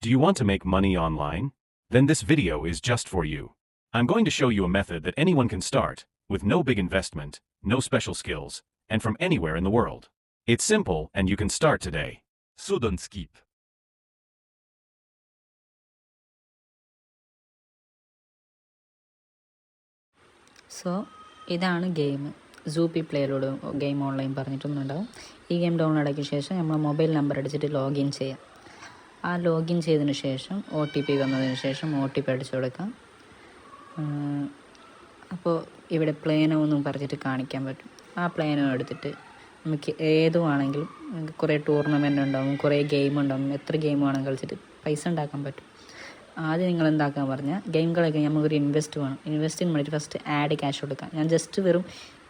Do you want to make money online? Then this video is just for you. I'm going to show you a method that anyone can start, with no big investment, no special skills, and from anywhere in the world. It's simple and you can start today. So don't skip. So ഇതാണ് game Soopy പ്ലേയിലൂടെ game online പറഞ്ഞിട്ടൊന്നുണ്ടാവും ഈ game download ആക്കിയ ശേഷം നമ്മൾ mobile number അടിച്ചിട്ട് login ചെയ്യാം ആ login ചെയ്തതിന് ശേഷം ഒ ടി പി വന്നതിന് ശേഷം ഒ ടി പി അടിച്ചു കൊടുക്കാം. അപ്പോൾ ഇവിടെ പ്ലേനോ എന്നും പറഞ്ഞിട്ട് കാണിക്കാൻ പറ്റും. ആ പ്ലേനോ എടുത്തിട്ട് നമുക്ക് ഏതുവാണെങ്കിലും നമുക്ക് കുറേ ടൂർണമെന്റ് ഉണ്ടാവും കുറേ ഗെയിം ഉണ്ടാവും എത്ര ഗെയിം വേണം കളിച്ചിട്ട് പൈസ ഉണ്ടാക്കാൻ പറ്റും. ആദ്യം നിങ്ങൾ എന്താക്കാൻ പറഞ്ഞാൽ ഗെയിം കളിക്കാൻ നമുക്കൊരു ഇൻവെസ്റ്റ് വേണം. ഇൻവെസ്റ്റിന് വേണ്ടിയിട്ട് ഫസ്റ്റ് ആഡ് ക്യാഷ് കൊടുക്കാം. ഞാൻ ജസ്റ്റ് വെറും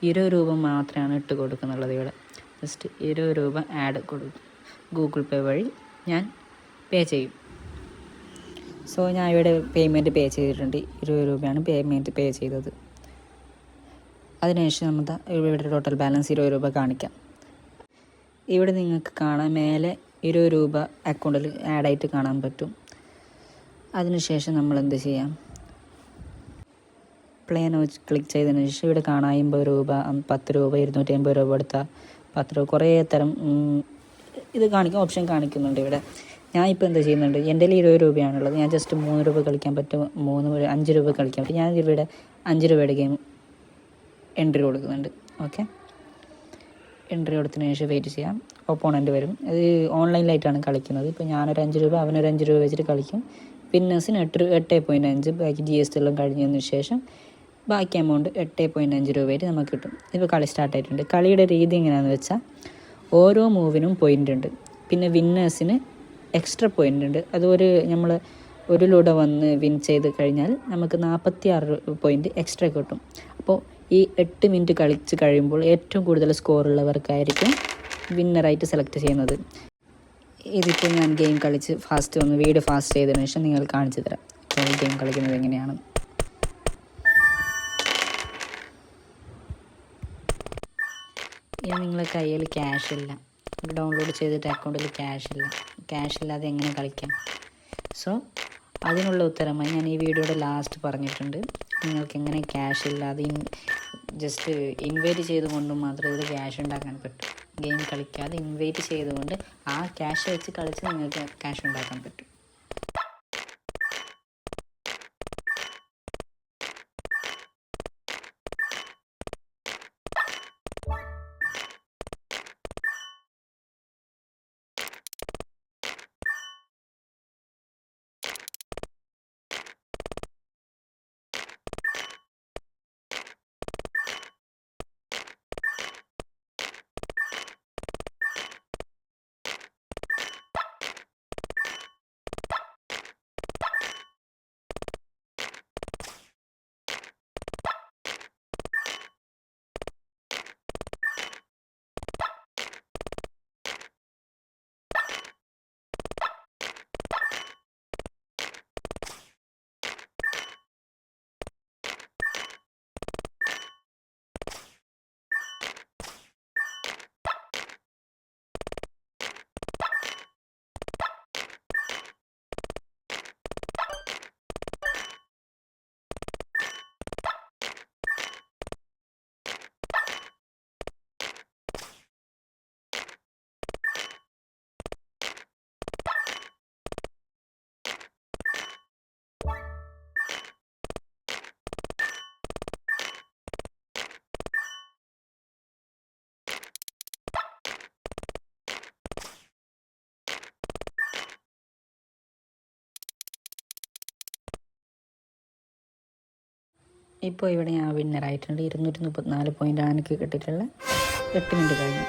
ഇരുപത് രൂപ മാത്രമാണ് ഇട്ട് കൊടുക്കുന്നുള്ളത് ഇവിടെ. ജസ്റ്റ് ഇരുപത് രൂപ ആഡ് കൊടുക്കും. ഗൂഗിൾ പേ വഴി ഞാൻ പേ ചെയ്യും. സോ ഞാൻ ഇവിടെ പേയ്മെന്റ് പേ ചെയ്തിട്ടുണ്ട്. ഇരുപത് രൂപയാണ് പേയ്മെന്റ് പേ ചെയ്തത്. അതിനുശേഷം നമുക്ക് ഇവിടെ ടോട്ടൽ ബാലൻസ് ഇരുപത് രൂപ കാണിക്കാം. ഇവിടെ നിങ്ങൾക്ക് കാണാൻ മേലെ ഇരുപത് രൂപ അക്കൗണ്ടിൽ ആഡായിട്ട് കാണാൻ പറ്റും. അതിനുശേഷം നമ്മൾ എന്ത് ചെയ്യാം? പ്ലേ നോ ക്ലിക്ക് ചെയ്തതിന് ശേഷം ഇവിടെ കാണാം അമ്പത് രൂപ പത്ത് രൂപ ഇരുന്നൂറ്റി അമ്പത് രൂപ എടുത്താൽ പത്ത് രൂപ. കുറേ തരം ഇത് കാണിക്കും ഓപ്ഷൻ കാണിക്കുന്നുണ്ട് ഇവിടെ. ഞാൻ ഇപ്പോൾ എന്താ ചെയ്യുന്നുണ്ട്? എന്റെ കയ്യിൽ ഇരുപത് രൂപയാണുള്ളത്. ഞാൻ ജസ്റ്റ് മൂന്ന് രൂപ കളിക്കാൻ പറ്റും. മൂന്ന് അഞ്ച് രൂപ കളിക്കാൻ പറ്റും. ഞാൻ ഇവിടെ അഞ്ച് രൂപയുടെ ഗെയിം എൻട്രി കൊടുക്കുന്നുണ്ട്. ഓക്കെ എൻട്രി കൊടുത്തതിന് ശേഷം വെയിറ്റ് ചെയ്യാം. ഒപ്പോണന്റ് വരും. ഇത് ഓൺലൈനിലായിട്ടാണ് കളിക്കുന്നത്. ഇപ്പോൾ ഞാനൊരു അഞ്ച് രൂപ അവനൊരു അഞ്ച് രൂപ വെച്ചിട്ട് കളിക്കും. വിന്നേഴ്സിന് എട്ട് എട്ട് പോയിന്റ് അഞ്ച് ബാക്കി ജി എസ് ടി എല്ലാം കഴിഞ്ഞതിന് ശേഷം ബാക്കി എമൗണ്ട് എട്ട് പോയിന്റ് അഞ്ച് രൂപയായിട്ട് നമുക്ക് കിട്ടും. ഇപ്പോൾ കളി സ്റ്റാർട്ട് ആയിട്ടുണ്ട്. കളിയുടെ രീതി എങ്ങനെയാണെന്ന് വെച്ചാൽ ഓരോ മൂവിനും പോയിന്റ് ഉണ്ട്. പിന്നെ വിന്നേഴ്സിന് എക്സ്ട്രാ പോയിന്റ് ഉണ്ട്. അത് ഒരു നമ്മൾ ഒരു ലൂടെ വന്ന് വിൻ ചെയ്ത് കഴിഞ്ഞാൽ നമുക്ക് നാൽപ്പത്തി ആറ് പോയിന്റ് എക്സ്ട്രാ കിട്ടും. അപ്പോൾ ഈ എട്ട് മിനിറ്റ് കളിച്ച് കഴിയുമ്പോൾ ഏറ്റവും കൂടുതൽ സ്കോർ ഉള്ളവർക്കായിരിക്കും വിന്നറായിട്ട് സെലക്ട് ചെയ്യുന്നത്. ഇതിപ്പോൾ ഞാൻ ഗെയിം കളിച്ച് ഫാസ്റ്റ് ഒന്ന് വീഡിയോ ഫാസ്റ്റ് ചെയ്തതിനു ശേഷം നിങ്ങൾ കാണിച്ചു തരാം. ഗെയിം കളിക്കുന്നത് എങ്ങനെയാണ്? ഇനി നിങ്ങളെ കയ്യിൽ ക്യാഷ് ഇല്ല. ഡൗൺലോഡ് ചെയ്തിട്ട് അക്കൗണ്ടിൽ ക്യാഷ് ഇല്ല. ക്യാഷ് ഇല്ലാതെ എങ്ങനെ കളിക്കാം? സോ അതിനുള്ള ഉത്തരമായി ഞാൻ ഈ വീഡിയോയുടെ ലാസ്റ്റ് പറഞ്ഞിട്ടുണ്ട്. നിങ്ങൾക്ക് എങ്ങനെ ക്യാഷ് ഇല്ലാതെ ജസ്റ്റ് ഇൻവൈറ്റ് ചെയ്തുകൊണ്ട് മാത്രമേ ഇതിൽ ക്യാഷ് ഉണ്ടാക്കാൻ പറ്റൂ. ഗെയിം കളിക്കാതെ ഇൻവൈറ്റ് ചെയ്തുകൊണ്ട് ആ ക്യാഷ് വെച്ച് കളിച്ച് നിങ്ങൾക്ക് ക്യാഷ് ഉണ്ടാക്കാൻ പറ്റും. ഇപ്പോൾ ഇവിടെ ഞാൻ വിന്നറായിട്ടുണ്ട് ഇരുന്നൂറ്റി മുപ്പത്തിനാല് പോയിന്റാണ് എനിക്ക് കിട്ടിയിട്ടുള്ളത്. എട്ട് മിനിറ്റ് കഴിഞ്ഞു.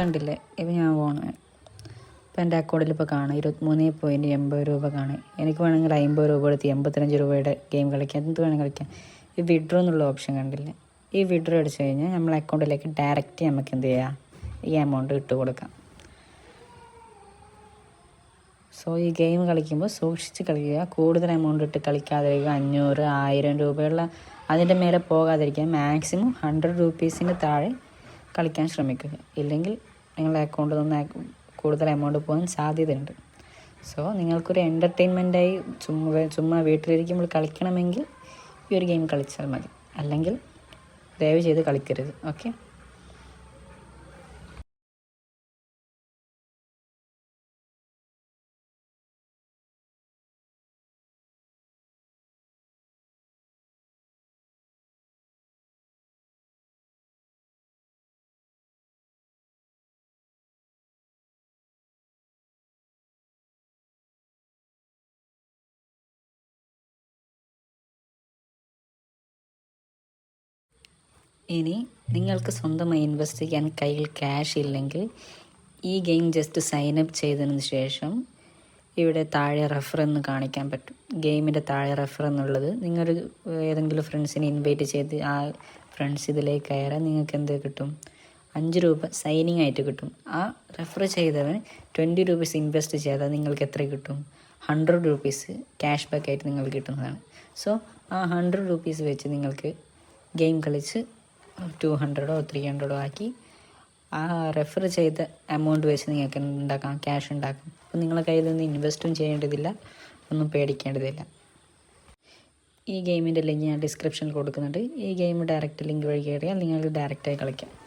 കണ്ടില്ലേ? ഇത് ഞാൻ പോണേ ഇപ്പോൾ എന്റെ അക്കൗണ്ടിൽ ഇപ്പോൾ കാണാം. ഇരുപത്തിമൂന്ന് പോയിന്റ് എൺപത് രൂപ കാണാം. എനിക്ക് വേണമെങ്കിൽ അമ്പത് രൂപ എടുത്ത് എൺപത്തഞ്ച് രൂപയുടെ ഗെയിം കളിക്കാം. എന്ത് വേണമെങ്കിൽ കളിക്കാം. ഈ വിഡ്രോ എന്നുള്ള ഓപ്ഷൻ കണ്ടില്ലേ? ഈ വിഡ്രോ അടിച്ചു കഴിഞ്ഞാൽ നമ്മളെ അക്കൗണ്ടിലേക്ക് ഡയറക്റ്റ് നമുക്ക് എന്ത് ചെയ്യാം? ഈ എമൗണ്ട് ഇട്ട് കൊടുക്കാം. സോ ഈ ഗെയിം കളിക്കുമ്പോൾ സൂക്ഷിച്ച് കളിക്കുക. കൂടുതൽ എമൗണ്ട് ഇട്ട് കളിക്കാതിരിക്കുക. അഞ്ഞൂറ് ആയിരം രൂപയുള്ള അതിന്റെ മേലെ പോകാതിരിക്കുക. മാക്സിമം ഹൺഡ്രഡ് റുപ്പീസിന് താഴെ കളിക്കാൻ ശ്രമിക്കുക. ഇല്ലെങ്കിൽ നിങ്ങളുടെ അക്കൗണ്ടിൽ നിന്ന് കൂടുതൽ എമൗണ്ട് പോകാൻ സാധ്യതയുണ്ട്. സോ നിങ്ങൾക്കൊരു എന്റർടൈൻമെന്റായി ചുമ്മാ ചുമ്മാ വീട്ടിലിരിക്കുമ്പോൾ കളിക്കണമെങ്കിൽ ഈ ഒരു ഗെയിം കളിച്ചാൽ മതി. അല്ലെങ്കിൽ ദയവ് ചെയ്ത് കളിക്കരുത്. ഓക്കെ ഇനി നിങ്ങൾക്ക് സ്വന്തമായി ഇൻവെസ്റ്റ് ചെയ്യാൻ കയ്യിൽ ക്യാഷ് ഇല്ലെങ്കിൽ ഈ ഗെയിം ജസ്റ്റ് സൈൻ അപ്പ് ചെയ്തതിന് ശേഷം ഇവിടെ താഴെ റെഫർ എന്ന് കാണിക്കാൻ പറ്റും. ഗെയിമിന്റെ താഴെ റെഫർ എന്നുള്ളത് നിങ്ങൾ ഏതെങ്കിലും ഫ്രണ്ട്സിനെ ഇൻവൈറ്റ് ചെയ്ത് ആ ഫ്രണ്ട്സ് ഇതിലേക്ക് കയറാൻ നിങ്ങൾക്ക് എന്ത് കിട്ടും? അഞ്ച് രൂപ സൈനിങ് ആയിട്ട് കിട്ടും. ആ റെഫർ ചെയ്തവൻ ട്വന്റി റുപ്പീസ് ഇൻവെസ്റ്റ് ചെയ്താൽ നിങ്ങൾക്ക് എത്ര കിട്ടും? ഹൺഡ്രഡ് റുപ്പീസ് ക്യാഷ് ബാക്ക് ആയിട്ട് നിങ്ങൾക്ക് കിട്ടുന്നതാണ്. സോ ആ ഹൺഡ്രഡ് റുപ്പീസ് വെച്ച് നിങ്ങൾക്ക് ഗെയിം കളിച്ച് ടു ഹൺഡ്രഡോ ത്രീ ഹൺഡ്രഡോ ആക്കി ആ റെഫർ ചെയ്ത എമൗണ്ട് വെച്ച് നിങ്ങൾക്ക് ഉണ്ടാക്കാം ക്യാഷ് ഉണ്ടാക്കാം. അപ്പോൾ നിങ്ങളെ കയ്യിൽ നിന്ന് ഇൻവെസ്റ്റും ചെയ്യേണ്ടതില്ല ഒന്നും പേടിക്കേണ്ടതില്ല. ഈ ഗെയിമിന്റെ ലിങ്ക് ഞാൻ ഡിസ്ക്രിപ്ഷനിൽ കൊടുക്കുന്നുണ്ട്. ഈ ഗെയിം ഡയറക്റ്റ് ലിങ്ക് വഴി കയറിയാൽ നിങ്ങൾക്ക് ഡയറക്റ്റായി കളിക്കാം.